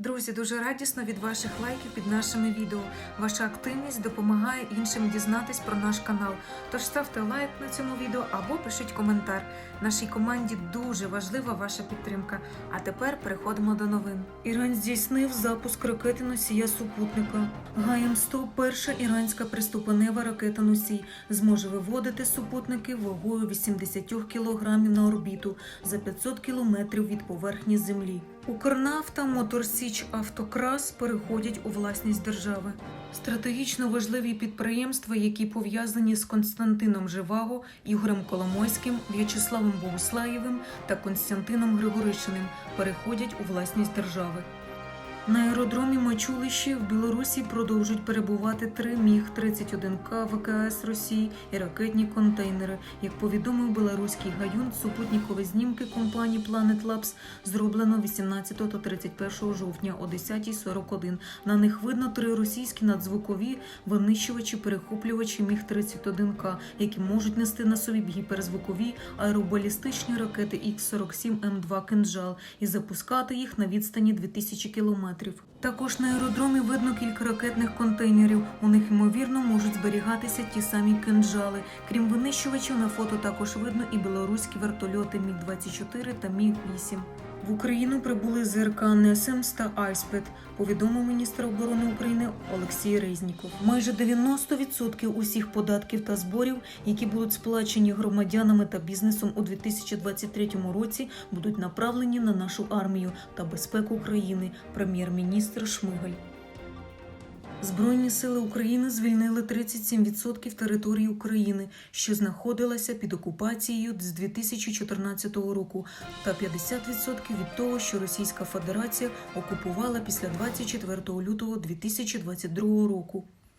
Друзі, дуже радісно від ваших лайків під нашими відео. Ваша активність допомагає іншим дізнатись про наш канал. Тож ставте лайк на цьому відео або пишіть коментар. Нашій команді дуже важлива ваша підтримка. А тепер переходимо до новин. Іран здійснив запуск ракети носія супутника. гаєм 100 перша іранська приступенева ракета носій зможе виводити супутники вагою 80 кг на орбіту за 500 км від поверхні Землі. Укрнафта, Моторсіч, Автокрас переходять у власність держави. Стратегічно важливі підприємства, які пов'язані з Константином Живаго, Ігорем Коломойським, В'ячеславом Богуслаєвим та Константином Григоришиним, переходять у власність держави. На аеродромі Мачулищі в Білорусі продовжують перебувати три Міг-31К ВКС Росії і ракетні контейнери. Як повідомив білоруський гаюн, супутникові знімки компанії Planet Labs зроблено 18 та 31 жовтня о 10.41. На них видно три російські надзвукові винищувачі-перехоплювачі Міг-31К, які можуть нести на собі гіперзвукові аеробалістичні ракети Х-47М2 «Кинжал» і запускати їх на відстані 2000 кілометрів. Також на аеродромі видно кілька ракетних контейнерів. У них ймовірно можуть зберігатися ті самі кинджали. Крім винищувачів, на фото також видно і білоруські вертольоти Міг-24 та Міг-8. В Україну прибули ЗРК «Несемс» та Айспет, повідомив міністр оборони України Олексій Резніков. Майже 90% усіх податків та зборів, які будуть сплачені громадянами та бізнесом у 2023 році, будуть направлені на нашу армію та безпеку країни. Прем'єр-міністр Шмигаль. Збройні сили України звільнили 37% території України, що знаходилася під окупацією з 2014 року, та 50% від того, що Російська Федерація окупувала після 24 лютого 2022 року.